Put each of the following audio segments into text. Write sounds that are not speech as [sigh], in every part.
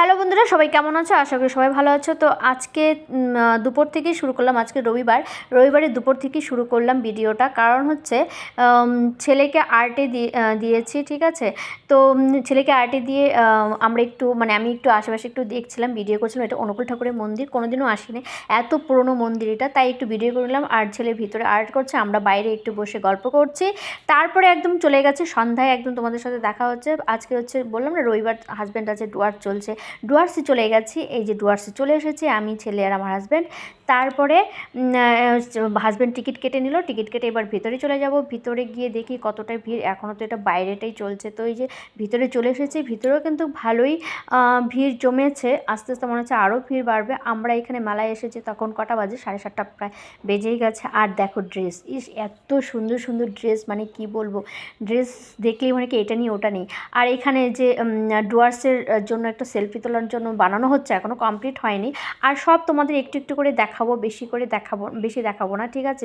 Hello বন্ধুরা, সবাই কেমন আছো? আশা করি সবাই ভালো আছো। তো আজকে দুপুর থেকেই শুরু করলাম, আজকে রবিবার। রবিবারে দুপুর থেকেই শুরু করলাম ভিডিওটা। কারণ হচ্ছে ছেলেকে আর্টে দিয়েছি, ঠিক আছে? তো ছেলেকে আর্টে দিয়ে আমরা একটু মানে আমি একটু আশেপাশে একটু দেখছিলাম, ভিডিও করছিলাম। এটা অনুকূল ঠাকুরের মন্দির, কোনোদিনও আসিনি। এত পুরনো মন্দির এটা তাই একটু ভিডিও করলাম আর ছেলে ভিতরে আর্ট করছে, আমরা বাইরে একটু বসে গল্প করছি। তারপরে একদম চলে গেছে সন্ধ্যায়, একদম তোমাদের সাথে দেখা হচ্ছে। আজকে হচ্ছে, বললাম না, রবিবার হাজব্যান্ড আছে ডুয়ার চলছে। ডুয়ার্সে চলে গেছি। এই যে ডুয়ার্সে চলে এসেছি আমি ছেলে আর আমার হাজব্যান্ড তারপরে হাজব্যান্ড টিকিট কেটে নিল টিকিট কেটে এবার ভিতরে চলে যাব। ভিতরে গিয়ে দেখি কতটা ভিড় এখনও তো এটা বাইরেটাই চলছে। তো এই যে ভিতরে চলে এসেছি, ভিতরেও কিন্তু ভালোই ভিড় জমেছে। আস্তে আস্তে মনে হচ্ছে আরও ভিড় বাড়বে। আমরা এখানে মেলায় এসেছি, তখন কটা বাজে? সাড়ে সাতটা প্রায় বেজেই গেছে। আর দেখো ড্রেস ইস, এত সুন্দর সুন্দর ড্রেস মানে কি বলব? ড্রেস দেখলেই মানে কি এটা নিয়ে ওটা নেই। আর এখানে যে ডুয়ার্সের জন্য একটা সেলফি তোলার জন্য বানানো হচ্ছে এখনও কমপ্লিট হয়নি। আর সব তোমাদের একটু একটু করে দেখাবো, বেশি করে দেখাবো, বেশি দেখাবো না, ঠিক আছে?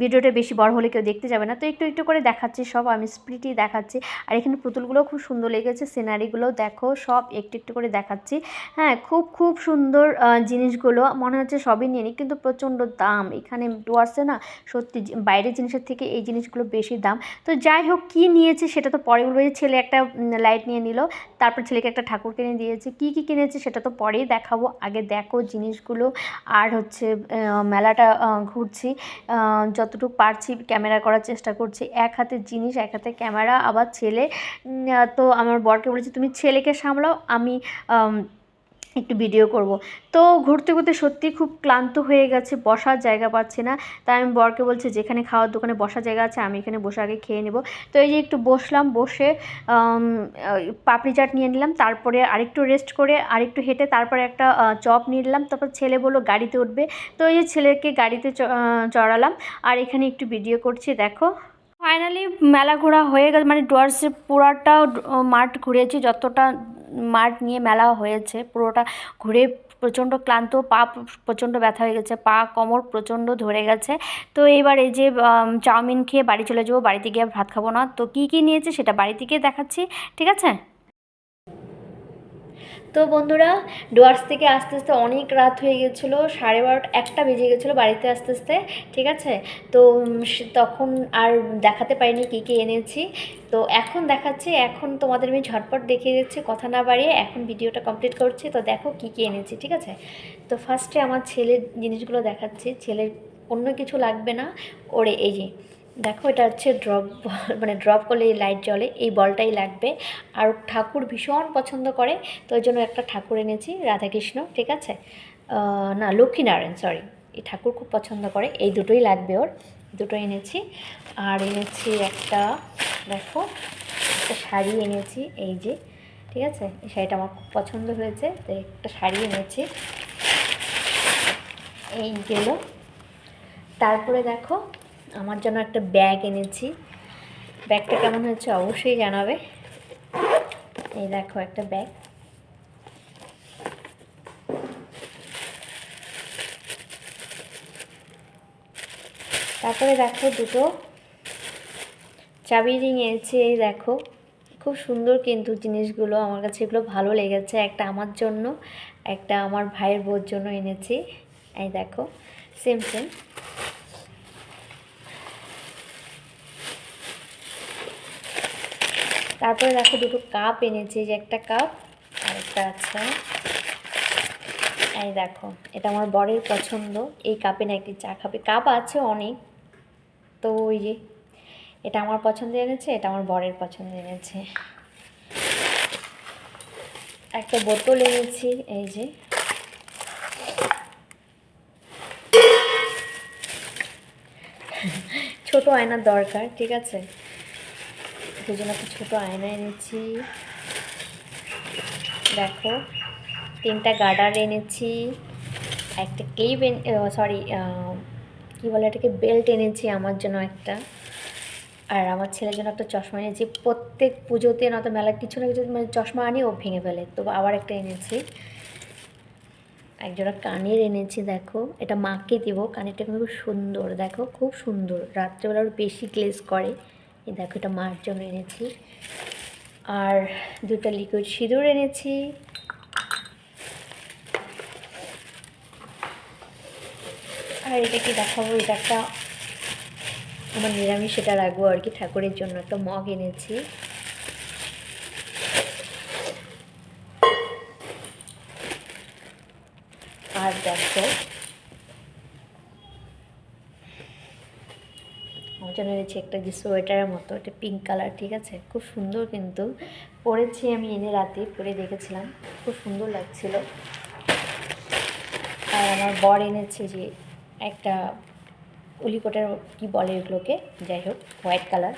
ভিডিওটা বেশি বড় হলে কেউ দেখতে যাবে না। তো একটু একটু করে দেখাচ্ছি সব, আমি স্প্লিটই দেখাচ্ছি। আর এখানে পুতুলগুলো খুব সুন্দর লেগেছে, সিনারিগুলো দেখো, সব একটু একটু করে দেখাচ্ছি। হ্যাঁ খুব খুব সুন্দর জিনিসগুলো, মনে হচ্ছে সবই নিয়ে নিই, কিন্তু প্রচণ্ড দাম। এখানে ডুয়ার্সে না, সত্যি বাইরের জিনিসের থেকে এই জিনিসগুলো বেশি দাম। তো যাই হোক, কী নিয়েছে সেটা তো পরে বলব। যে ছেলে একটা লাইট নিয়ে নিল, তারপর ছেলেকে একটা ঠাকুর কিনে দিয়েছে। কী কী কিনেছে সেটা তো পরেই দেখাবো। আগে দেখো জিনিসগুলো। আর হচ্ছে আহ, মেলাটা ঘুরছি। যতটুকু পারছি ক্যামেরা করার চেষ্টা করছি। এক হাতে জিনিস এক হাতে ক্যামেরা আবার ছেলে। তো আমার বরকে বলেছি তুমি ছেলেকে সামলাও আম, একটু ভিডিও করব। তো ঘুরতে ঘুরতে সত্যি খুব ক্লান্ত হয়ে গেছে, বসার জায়গা পাচ্ছি না। তাই আমি বরকে বলছি, যেখানে খাওয়ার দোকানে বসার জায়গা আছে, আমি এখানে বসে আগে খেয়ে নেব। তো এই যে একটু বসলাম, বসে পাপড়ি চাট নিয়ে নিলাম, তারপরে আরেকটু রেস্ট করে, আরেকটু হেঁটে তারপরে একটা চপ নিয়ে নিলাম। তারপর ছেলে বলল, গাড়িতে উঠবে। তো এই যে ছেলেকে গাড়িতে চড়ালাম, আর এখানে একটু ভিডিও করছি, দেখো। ফাইনালি মেলা ঘোরা হয়ে গেছে মানে ডুয়ার্সে পুরাটা মাঠ ঘুরেছি, যতটা মাঠ নিয়ে মেলা হয়েছে। পুরোটা ঘুরে প্রচণ্ড ক্লান্ত, পা প্রচণ্ড ব্যথা হয়ে গেছে, পা, কোমর প্রচণ্ড ধরে গেছে। তো এইবার এই যে চাউমিন খেয়ে বাড়ি চলে যাব, বাড়িতে গিয়ে ভাত খাব না। তো কী কী নিয়েছে সেটা বাড়ি থেকে দেখাচ্ছি, ঠিক আছে? তো বন্ধুরা ডুয়ার্স থেকে আস্তে আস্তে অনেক রাত হয়ে গেছিল, সাড়ে বারোটা, একটা বেজে গেছিল বাড়িতে আস্তে আস্তে, ঠিক আছে? তো তখন আর দেখাতে পারিনি কী কী এনেছি। তো এখন দেখাচ্ছি, এখন তোমাদের আমি ঝটপট দেখিয়ে দিচ্ছি, কথা না বাড়িয়ে এখন ভিডিওটা কমপ্লিট করছি, তো দেখো কী কী এনেছি, ঠিক আছে? তো ফার্স্টে আমার ছেলের জিনিসগুলো দেখাচ্ছি, ছেলের অন্য কিছু লাগবে না, ওরে, এই যে দেখো এটা হচ্ছে ড্রপ [laughs] মানে ড্রপ করলে লাইট জ্বলে, এই বলটাই লাগবে। আর ঠাকুর ভীষণ পছন্দ করে, তো ওই জন্য একটা ঠাকুর এনেছি, রাধাকৃষ্ণ, ঠিক আছে? না, লক্ষ্মীনারায়ণ সরি এই ঠাকুর খুব পছন্দ করে, এই দুটোই লাগবে ওর। দুটো এনেছি। আর এনেছি একটা, দেখো, একটা শাড়ি এনেছি, এই যে, ঠিক আছে? এই শাড়িটা আমার খুব পছন্দ হয়েছে, তো একটা শাড়ি এনেছি। এই গেল। তারপরে দেখো আমার জন্য একটা ব্যাগ এনেছি। ব্যাগটা কেমন হয়েছে অবশ্যই জানাবে। এই দেখো একটা ব্যাগ। তারপরে দেখো দুটো চাবি রিং এনেছি, এই দেখো। খুব সুন্দর কিন্তু জিনিসগুলো, আমার কাছে এগুলো ভালো লেগেছে। একটা আমার জন্য, একটা আমার ভাইয়ের বোর জন্য এনেছি। এই দেখো সেম সেম তারপরে দেখো দুটো কাপ এনেছি, যে একটা কাপ আর একটা আছে। এই দেখো, এটা আমার বরের পছন্দ, এই কাপে নাকি চা খাবে। কাপ আছে অনেক, তো ওই যে এটা আমার পছন্দ এনেছে, এটা আমার বরের পছন্দ এনেছে। একটা বোতল এনেছি, এই যে। ছোট আয়নার দরকার, ঠিক আছে? দুজন একটা ছোটো আয়না এনেছি। দেখো, তিনটা গার্ডার এনেছি, একটা ক্লিপ সরি কী বলে এটাকে, বেল্ট এনেছি আমার জন্য একটা। আর আমার ছেলের জন্য একটা চশমা এনেছি। প্রত্যেক পুজোতে না তো মেলার কিছু না কিছু মানে চশমা আনি, ও ভেঙে ফেলে। তো আবার একটা এনেছি। একজোড়া কানের এনেছি, দেখো। এটা মাকে দিব, কানেরটা খুব সুন্দর, দেখো। খুব সুন্দর। রাত্রেবেলা ওর বেশি গ্লেজ করে। এই দেখো, এটা মার্জন এনেছি। আর দুটা লিকুইড সিঁদুর এনেছি। আর এটা কি দেখাবো? এটা একটা আমার নিরামিষ, এটা রাখব আর কি, ঠাকুরের জন্য একটা মগ এনেছি। আর দেখো জন্য এনেছি একটা যে সোয়েটারের মতো, এটা পিঙ্ক কালার ঠিক আছে? খুব সুন্দর কিন্তু। পরেছি আমি এনে রাতে, পরে দেখেছিলাম। খুব সুন্দর লাগছিল। আর আমার বর এনেছে যে একটা উলিকোটার কি বলে এগুলোকে? যাই হোক হোয়াইট কালার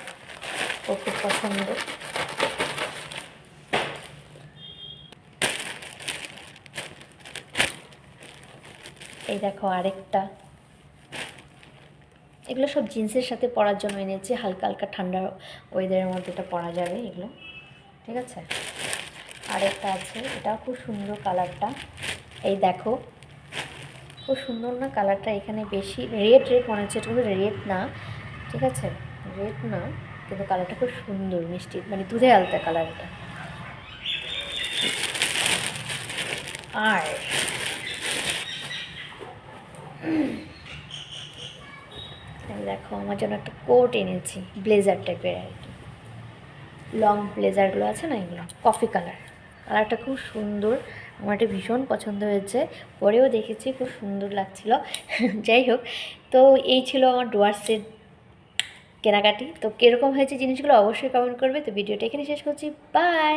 ও খুব পছন্দ। এই দেখো আরেকটা। এগুলো সব জিন্সের সাথে পরার জন্য এনেছি, হালকা হালকা ঠান্ডা ওয়েদারের মধ্যে এটা পরা যাবে এগুলো। ঠিক আছে? আরেকটা আছে, এটাও খুব সুন্দর কালারটা। এই দেখো, খুব সুন্দর না কালারটা? এখানে বেশি রেড রেড মনে হচ্ছে, এটা রেড না। ঠিক আছে? রেড না, কিন্তু কালারটা খুব সুন্দর, মিষ্টি মানে দুধে আলতা কালারটা। আর দেখো, আমার জন্য একটা কোট এনেছি ব্লেজার টাইপের আর কি। লং ব্লেজারগুলো আছে না এগুলো, কফি কালার। কালারটা খুব সুন্দর, আমার এটা ভীষণ পছন্দ হয়েছে। পরেও দেখেছি, খুব সুন্দর লাগছিল। [laughs] যাই হোক, তো এই ছিল আমার ডুয়ার্সের কেনাকাটি। তো কীরকম হয়েছে জিনিসগুলো অবশ্যই কমেন্ট করবে। তো ভিডিওটা এখানে শেষ করছি। বাই